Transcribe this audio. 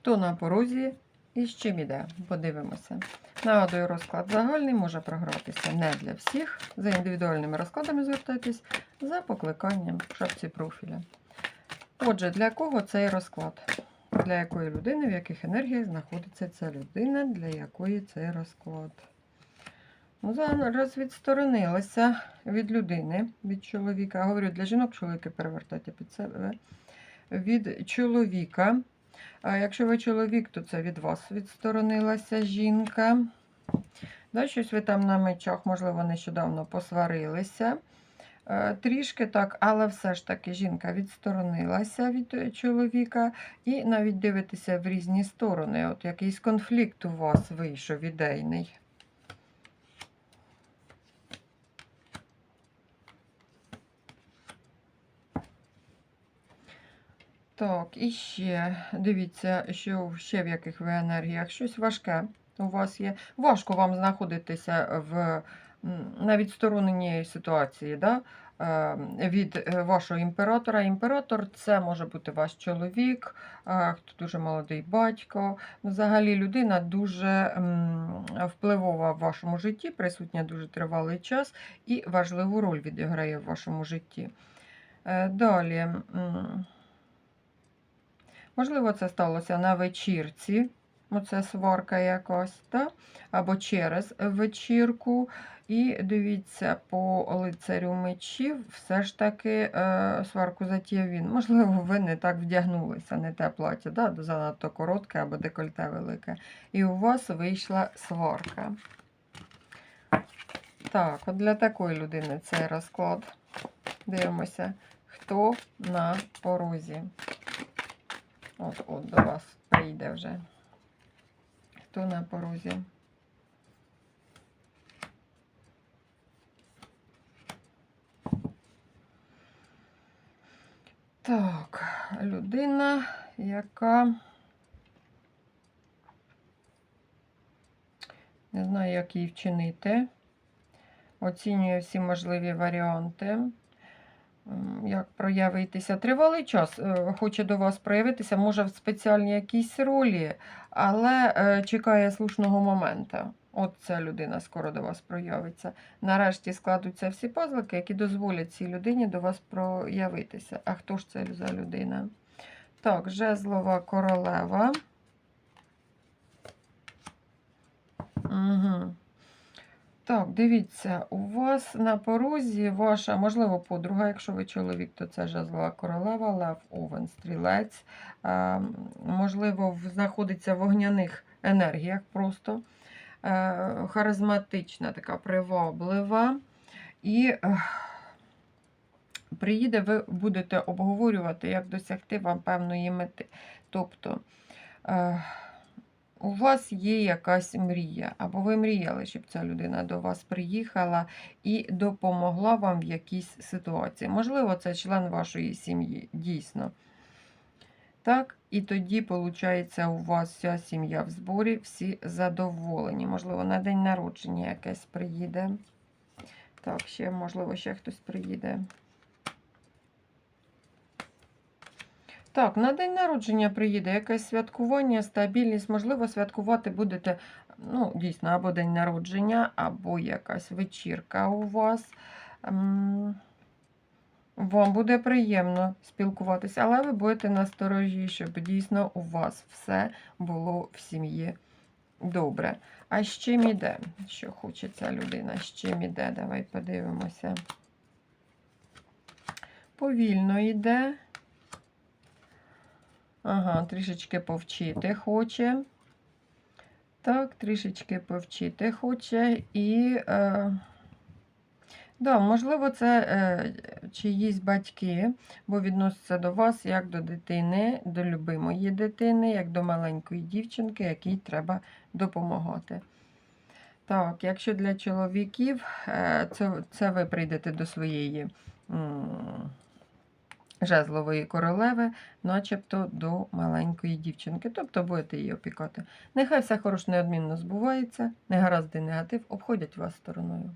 Хто на порозі і з чим іде? Подивимося. Нагадую, розклад загальний може програтися не для всіх. За індивідуальними розкладами звертайтесь за покликанням в шапці профіля. Отже, для кого цей розклад? Для якої людини, в яких енергіях знаходиться ця людина, для якої цей розклад? Ну, зараз відсторонилася від людини, від чоловіка. Говорю, для жінок чоловіки перевертайте під себе. Від чоловіка. Якщо ви чоловік, то це від вас відсторонилася жінка. Да, щось ви там на мечах, можливо, нещодавно посварилися. Е, Трішки так, але все ж таки жінка відсторонилася від е, чоловіка і навіть дивитеся в різні сторони. От якийсь конфлікт у вас вийшов ідейний. Так, і ще дивіться, що ще в яких ви енергіях. Щось важке у вас є. Важко вам знаходитися в на відстороненій ситуації да? е, від е, вашого імператора. Імператор це може бути ваш чоловік, е, хто дуже молодий батько. Взагалі людина дуже впливова в вашому житті, присутня дуже тривалий час і важливу роль відіграє в вашому житті. Е, Далі. Можливо, це сталося на вечірці, оце сварка якась, та? або через вечірку. І дивіться, по лицарю мечів все ж таки е, сварку затіяв він. Можливо, ви не так вдягнулися, не те плаття, да? занадто коротке або декольте велике. І у вас вийшла сварка. Так, от для такої людини цей розклад. Дивимося, хто на порозі. От, от до вас прийде вже. Хто на порозі? Так, людина, яка не знаю, як її вчинити. Оцінює всі можливі варіанти. Як проявитися? Тривалий час е, хоче до вас проявитися, може в спеціальній якійсь ролі, але е, чекає слушного моменту. От ця людина скоро до вас проявиться. Нарешті складуться всі пазлики, які дозволять цій людині до вас проявитися. А хто ж це за людина? Так, жезлова королева. Угу. Так, дивіться, у вас на порозі ваша, можливо, подруга, якщо ви чоловік, то це жезлова королева, лев, овен, стрілець. Е, можливо, знаходиться в вогняних енергіях просто. Е, харизматична, така приваблива. І е, приїде, ви будете обговорювати, як досягти вам певної мети. Тобто. Е, у вас є якась мрія, або ви мріяли, щоб ця людина до вас приїхала і допомогла вам в якійсь ситуації. Можливо, це член вашої сім'ї, дійсно. Так, і тоді, виходить, у вас вся сім'я в зборі, всі задоволені. Можливо, на день народження якесь приїде. Так, ще, можливо, ще хтось приїде. Так, на день народження приїде якесь святкування, стабільність. Можливо, святкувати будете, ну, дійсно, або день народження, або якась вечірка у вас. Ем, Вам буде приємно спілкуватися, але ви будете насторожі, щоб дійсно у вас все було в сім'ї добре. А з чим іде? Що хоче ця людина? З чим іде? Давай подивимося. Повільно йде. Ага, трішечки повчити хоче. Так, трішечки повчити хоче. І, е, да, можливо, це е, чиїсь батьки, бо відносяться до вас як до дитини, до любимої дитини, як до маленької дівчинки, якій треба допомагати. Так, якщо для чоловіків, е, це, це ви прийдете до своєї. м, жезлової королеви, начебто до маленької дівчинки, тобто будете її опікати. Нехай все хороше неодмінно збувається, негаразди негатив обходять вас стороною.